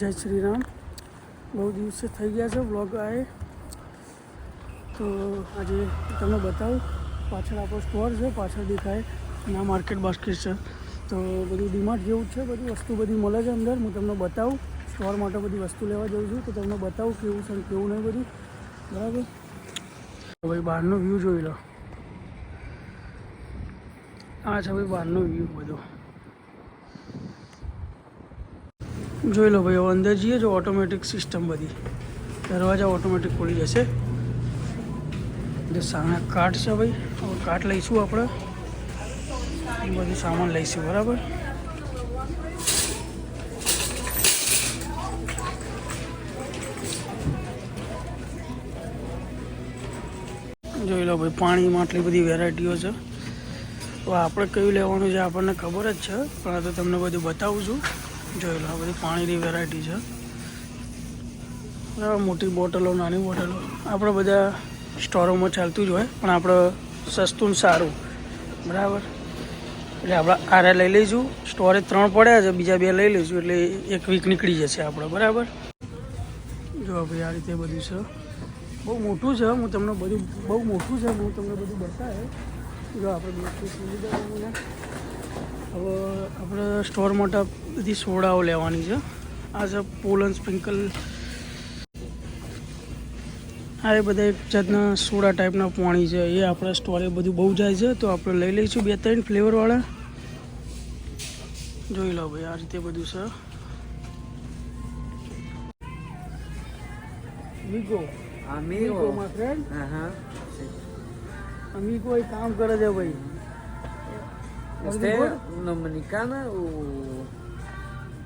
જય શ્રી રામ બહુ દિવસે થઈ ગયા છે વ્લોગ આએ તો આજે તમને બતાવું પાછળ આપણો સ્ટોર છે પાછળ દેખાય ના માર્કેટ બાસ્કેટ છે તો બધું ડીમાર્ટ જેવું જ છે, બધી વસ્તુ બધી મળે છે અંદર, હું તમને બતાવું. સ્ટોર માટે બધી વસ્તુ લેવા જઉં છું, તો તમને બતાવું કેવું છે અને કેવું નહીં બધું. બરાબર? તો ભાઈ બહારનો વ્યૂ જોઈ લો. આ છે ભાઈ બહારનો વ્યૂ બધો. જોઈ લો ભાઈ, હવે અંદર જઈએ જો ઓટોમેટિક સિસ્ટમ બધી. દરવાજા ઓટોમેટિક ખોલી જશે. જે સામે કાર્ટ છે ભાઈ, હવે કાર્ટ લઈશું આપણે. બધું સામાન લઈશું, બરાબર? જોઈ લો ભાઈ, પાણીમાં આટલી બધી વેરાયટીઓ છે. તો આપણે કયું લેવાનું છે આપણને ખબર જ છે, પણ આ તો તમને બધું બતાવું છું. જોઈ લો, આ બધી પાણીની વેરાયટી છે. બરાબર મોટી બોટલો, નાની બોટલો. આપણે બધા સ્ટોરોમાં ચાલતું જ હોય, પણ આપણે સસ્તું ને સારું. બરાબર? એટલે આપણે આરે લઈ લઈશું. સ્ટોરે ત્રણ પડ્યા છે, બીજા બે લઈ લઈશું, એટલે એક વીક નીકળી જશે આપણે, બરાબર? જો ભાઈ, આ રીતે બધું છે. બહુ મોટું છે, હું તમને બધું, બહુ મોટું છે, હું તમને બધું બતાવે જો આપણે હવે આપણે સ્ટોર માટે બધી સોડાઓ લેવાની છે. આ છે પોલન સ્પ્રિંકલ આ એ બધા એક જાતના સોડા ટાઈપના પાણી છે. એ આપણા સ્ટોરે બધું બહુ જાય છે તો આપણે લઈ લઈશું બે ત્રણ ફ્લેવરવાળા જોઈ લો ભાઈ આ રીતે બધું છે. વિગો Amigo. My friend. અમીગો એ કામ કરે છે ભાઈ. ¿Usted dominicana o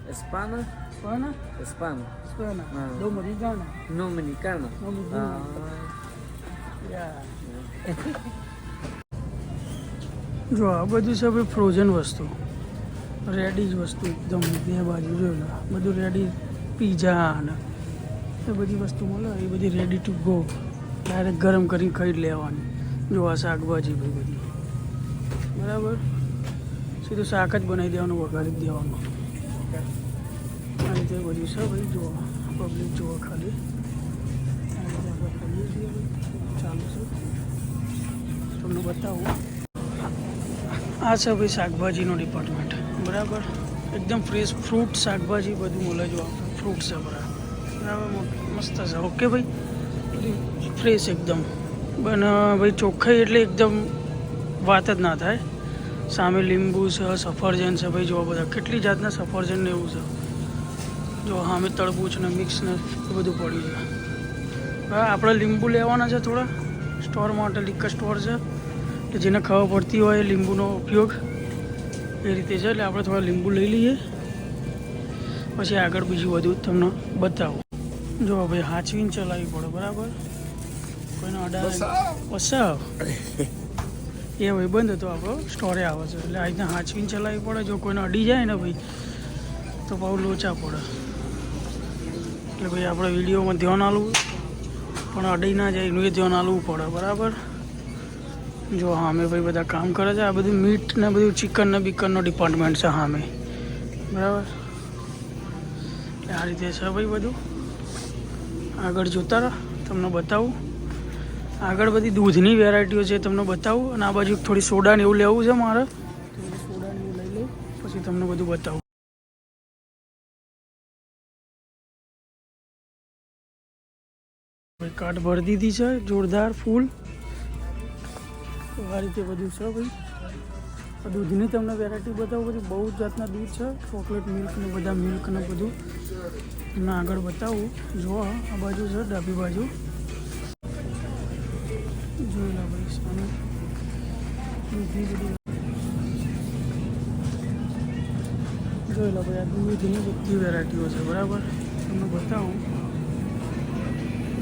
hispana? Hispana. Hispana. Hispana. Ah. Dominicana. Dominicana. Dominicana. Ah, યા જો આ બધું છે ભાઈ ફ્રોઝન વસ્તુ રેડી જ વસ્તુ એકદમ બે બાજુ જો બધું રેડી પીઝા ને એ બધી વસ્તુ મળે એ બધી રેડી ટુ ગો ડાયરેક્ટ ગરમ કરીને ખાઈ લેવાની જો આ શાકભાજી બધી બરાબર સીધું શાક જ બનાવી દેવાનું, વઘારી જ દેવાનું. આ રીતે બધું છે ભાઈ, જુઓ પબ્લિક જુઓ ખાલી. ચાલુ છે. તમને બતાવું. આ છે ભાઈ શાકભાજીનો ડિપાર્ટમેન્ટ બરાબર? એકદમ ફ્રેશ ફ્રૂટ શાકભાજી બધું મળે જો ફ્રૂટ છે બરાબર? મસ્ત છે. ઓકે ભાઈ? ફ્રેશ એકદમ. પણ, ભાઈ ચોખ્ખાઈ એટલે એકદમ વાત જ ના થાય. સામે લીંબુ છે સફરજન છે ભાઈ જોવા બધા કેટલી જાતના સફરજન ને એવું છે. જો સામે તરબૂચ ને મિક્સ ને એ બધું પડ્યું છે આપણે લીંબુ લેવાના છે થોડા. સ્ટોર માટે લીકર સ્ટોર છે કે જેને ખબર પડતી હોય લીંબુનો ઉપયોગ એ રીતે છે એટલે આપણે થોડા લીંબુ લઈ લઈએ. પછી આગળ બીજું બધું તમને બતાવું. જો ભાઈ હાચવીને ચલાવવી પડે બરાબર? કોઈનો અડાડે વસાવ. એ ભાઈ બંધ હતો આપણો સ્ટોરે આવે છે. એટલે આ રીતના હાંચવીને ચલાવવી પડે, જો કોઈને અડી જાય ને ભાઈ, તો બહુ લોચા પડે. એટલે ભાઈ આપણે વિડીયોમાં ધ્યાન આલવું, પણ અડી ના જાય એનું એ ધ્યાન આલવું પડે, બરાબર? જો સામે ભાઈ બધા કામ કરે છે, આ બધું મીટ ને બધું ચિકન ને બિકનનો ડિપાર્ટમેન્ટ છે સામે બરાબર? એટલે આ રીતે છે ભાઈ બધું. આગળ જોતા રહો, તમને બતાવું. આગળ બધી દૂધની વેરાયટીઓ છે તમને બતાવું અને આ બાજુ થોડી સોડા ને એવું લેવું છે મારે. સોડા ને એવું લઈ લઉં પછી તમને બધું બતાવું. ભાઈ, કાટ ભરી દીધી છે, જોરદાર, ફૂલ. આ રીતે બધું છે ભાઈ. દૂધની તમને વેરાયટી બતાવું, બધી બહુ જાતના દૂધ છે. ચોકલેટ, મિલ્ક ને બધા મિલ્ક ને બધું. તમને આગળ બતાવું. જો આ બાજુ છે, ડાબી બાજુ. જોઈ લો ભાઈ આ દૂધની બધી વેરાયટીઓ છે બરાબર તમને બતાવું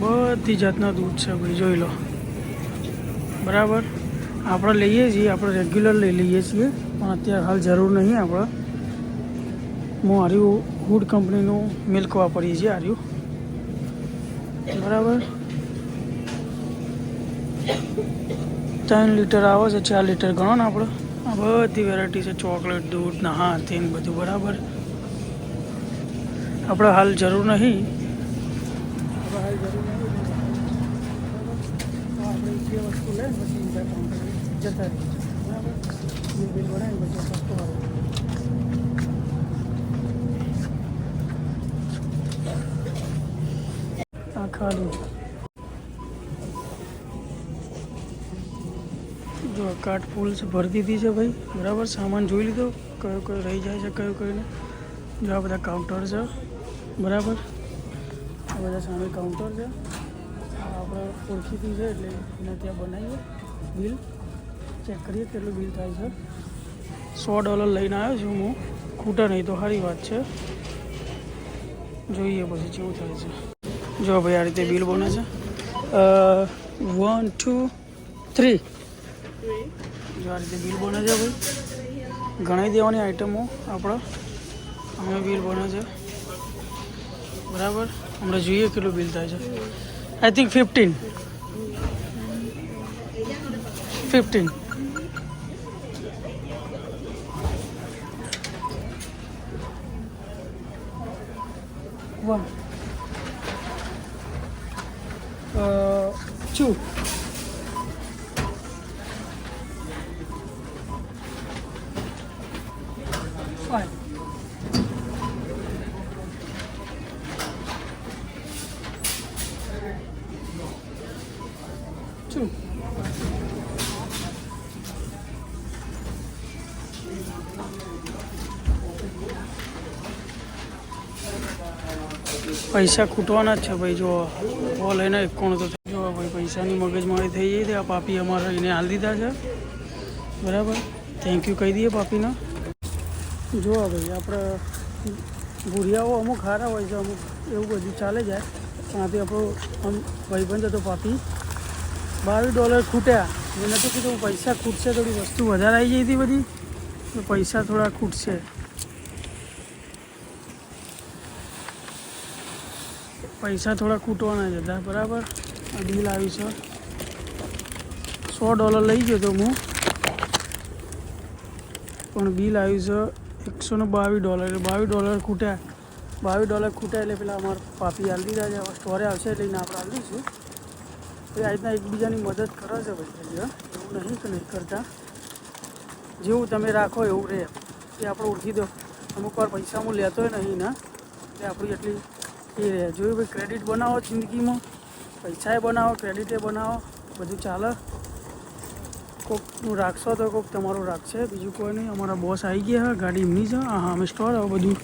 બધી જાતના દૂધ છે ભાઈ જોઈ લો બરાબર આપણે લઈએ છીએ આપણે રેગ્યુલર લઈ લઈએ છીએ પણ અત્યારે હાલ જરૂર નહીં આપણે હું આર્યું હુડ કંપનીનું મિલ્ક વાપરીએ છીએ આર્યું બરાબર? ત્રણ લીટર આવે છે, ચાર લીટર ગણો ને આપણે આ બધી વેરાયટી છે ચોકલેટ દૂધ, ને હા તેન બધું, બરાબર. આપણે હાલ જરૂર નહીં. આ હાલ કાર્ટ ફૂલ છે ભરી દીધી છે ભાઈ. બરાબર, સામાન જોઈ લીધો. કયો કયો રહી જાય છે, કયો કયો જો આ બધા કાઉન્ટર છે. બરાબર. આ બધા સામે કાઉન્ટર છે. આપણે ઓળખીતી છે એટલે એને ત્યાં બનાવીએ. બિલ ચેક કરીએ કેટલું બિલ થાય છે. સો ડોલર લઈને આવ્યો છું હું. ખૂટા નહીં તો સારી વાત છે. જોઈએ પછી કેવું થાય છે. જો ભાઈ આ રીતે બિલ બને છે. વન ટુ થ્રી જો રીતે બિલ બને છે ભાઈ. ઘણી દેવાની આઈટમો આપણે અમે બિલ બને છે. બરાબર? હમણાં જોઈએ કેટલું બિલ થાય છે. I think fifteen fifteen one Fine. Two. પૈસા ખૂટવાના જ છે ભાઈ. જો હો લઈને એકોણ તો જો ભાઈ. પૈસાની મગજમારી થઈ ગઈ તે આ પાપી અમારે એને હાલ દીધા છે. બરાબર? થેન્ક યુ કહી દઈએ પાપીને. જોવા ભાઈ, આપણે ભૂરિયાઓ અમુક સારા હોય છે, અમુક એવું બધું ચાલે જાય આથી આપણો આમ ભાઈબંધ હતો પાપી. બાવીસ ડોલર ખૂટ્યા, મેં નથી કીધું પૈસા ખૂટશે, થોડી વસ્તુ વધારે આવી જઈ હતી બધી. પૈસા થોડા ખૂટશે. પૈસા થોડા ખૂટવાના જ હતા બરાબર? આ બિલ આવી છે. સો ડોલર લઈ ગયો હતો હું. પણ બિલ આવ્યું છે એકસો ને બાવીસ ડોલર એટલે બાવીસ ડોલર ખૂટ્યા. બાવીસ ડોલર ખૂટ્યા એટલે પેલા અમારા પાપી હાલી દીધા છે. સ્ટોરે આવશે એટલે એને આપણે હાલ દઈશું. એ આ રીતના એકબીજાની મદદ કરે છે ભાઈ. એવું નહીં કે નહીં કરતા. જેવું તમે રાખો એવું રહે. એ આપણે ઓળખી દો. અમુક વાર પૈસા હું લેતો નહીં ના એટલે આપણી એટલી એ રહે. જોયું ભાઈ ક્રેડિટ બનાવો જિંદગીમાં. પૈસાએ બનાવો ક્રેડિટે બનાવો. બધું ચાલે. કોકનું રાખશો તો કોક તમારું રાખશે, બીજું કોઈ નહીં. અમારા બોસ આવી ગયા હા, ગાડી એમની છે હા. અમે સ્ટોર હવે બધું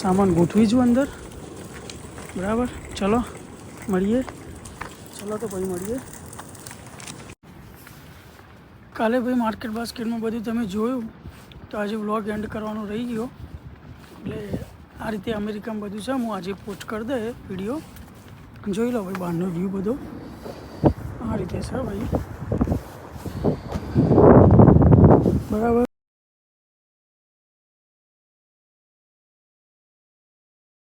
સામાન ગોઠવી છું અંદર. બરાબર? ચલો, મળીએ. ચલો તો ભાઈ મળીએ. કાલે ભાઈ માર્કેટ બાસ્કેટમાં બધું તમે જોયું, તો આજે વ્લોગ એન્ડ કરવાનો રહી ગયો. એટલે આ રીતે અમેરિકામાં બધું છે. હું આજે પોસ્ટ કરી દે વીડિયો જોઈ લો ભાઈ, બહારનો વ્યૂ બધો. આ રીતે છે ભાઈ. બરાબર